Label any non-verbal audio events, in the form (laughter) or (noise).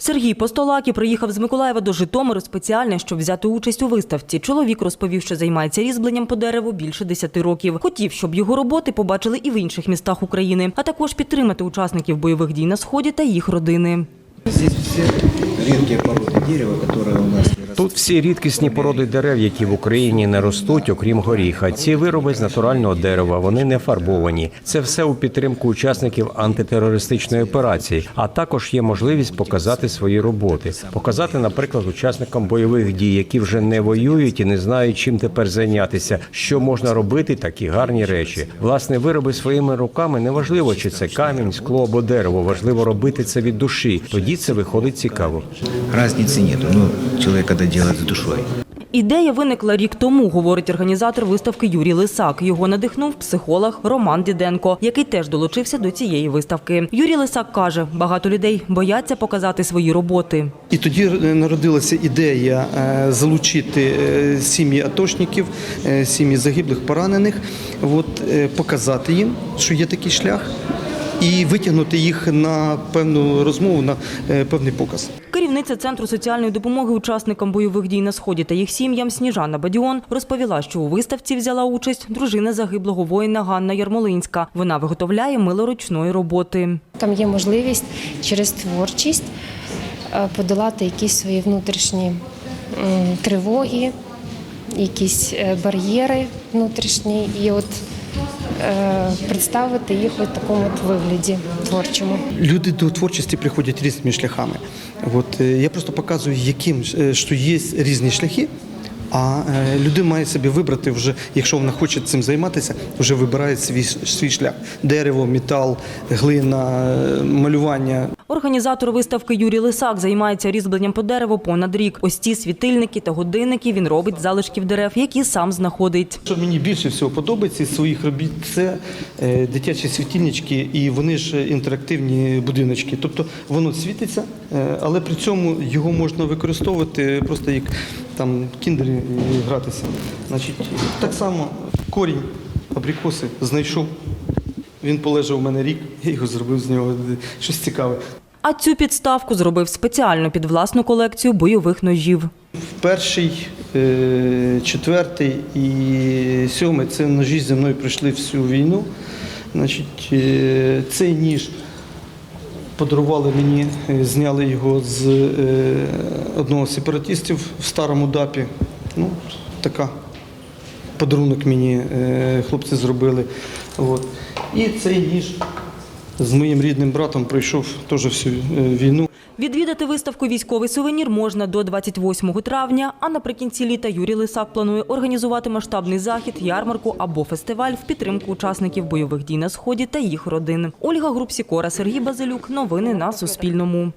Сергій Постолакі приїхав з Миколаєва до Житомиру спеціально, щоб взяти участь у виставці. Чоловік розповів, що займається різьбленням по дереву більше 10 років. Хотів, щоб його роботи побачили і в інших містах України, а також підтримати учасників бойових дій на сході та їх родини. Здесь все редкие породы дерева, которые у нас. Тут всі рідкісні породи дерев, які в Україні не ростуть, окрім горіха. Ці вироби з натурального дерева, вони не фарбовані. Це все у підтримку учасників антитерористичної операції. А також є можливість показати свої роботи, показати, наприклад, учасникам бойових дій, які вже не воюють і не знають, чим тепер зайнятися, що можна робити, такі гарні речі. Власне, вироби своїми руками неважливо, чи це камінь, скло або дерево. Важливо робити це від душі. Тоді це виходить цікаво. Разницы нету. Ну, человек, когда делает с душой. Ідея виникла рік тому, говорить організатор виставки Юрій Лисак. Його надихнув психолог Роман Діденко, який теж долучився до цієї виставки. Юрій Лисак каже, багато людей бояться показати свої роботи. І тоді народилася ідея е, залучити е, сім'ї атошників, е, сім'ї загиблих, поранених, от, показати їм, що є такий шлях, і витягнути їх на певну розмову, на е, певний показ. Керівниця центру соціальної допомоги учасникам бойових дій на сході та їх сім'ям Сніжана Бадіон розповіла, що у виставці взяла участь дружина загиблого воїна Ганна Ярмолинська. Вона виготовляє мило ручної роботи. Там є можливість через творчість е, подолати якісь свої внутрішні тривоги, якісь е, бар'єри внутрішні, і от представити їх у такому от вигляді творчому. Люди до творчості приходять різними шляхами. От, е, я просто показую, яким е, що є різні шляхи. А е, людина має собі вибрати вже, якщо вона хоче цим займатися, вже вибирає свій, свій шлях: дерево, метал, глина, е, малювання. Організатор виставки Юрій Лисак займається різьбленням по дереву понад рік. Ось ці світильники та годинники він робить з залишків дерев, які сам знаходить. Що мені більше всього подобається із своїх робіт, це е, дитячі світильнички, і вони ж інтерактивні будиночки. Тобто воно світиться, але при цьому його можна використовувати просто як там кіндери і гратися. Значить, так само корінь абрикоси знайшов. Він полежав у мене рік, (laughs) я його зробив з нього щось цікаве. А цю підставку зробив спеціально під власну колекцію бойових ножів. Перший, е, четвертий і сьомий це ножі зі мною пройшли всю війну. Значить, е, цей ніж подарували мені, е, зняли його з е, одного з сепаратистів в старому ДАПі. Ну, така подарунок мені е, хлопці зробили. От. І цей ніж з моїм рідним братом пройшов теж всю е, війну. Відвідати виставку Військовий сувенір можна до 28 травня. А наприкінці літа Юрій Лисак планує організувати масштабний захід, ярмарку або фестиваль в підтримку учасників бойових дій на сході та їх родин. Ольга Групсікора, Сергій Базилюк. Новини на Суспільному.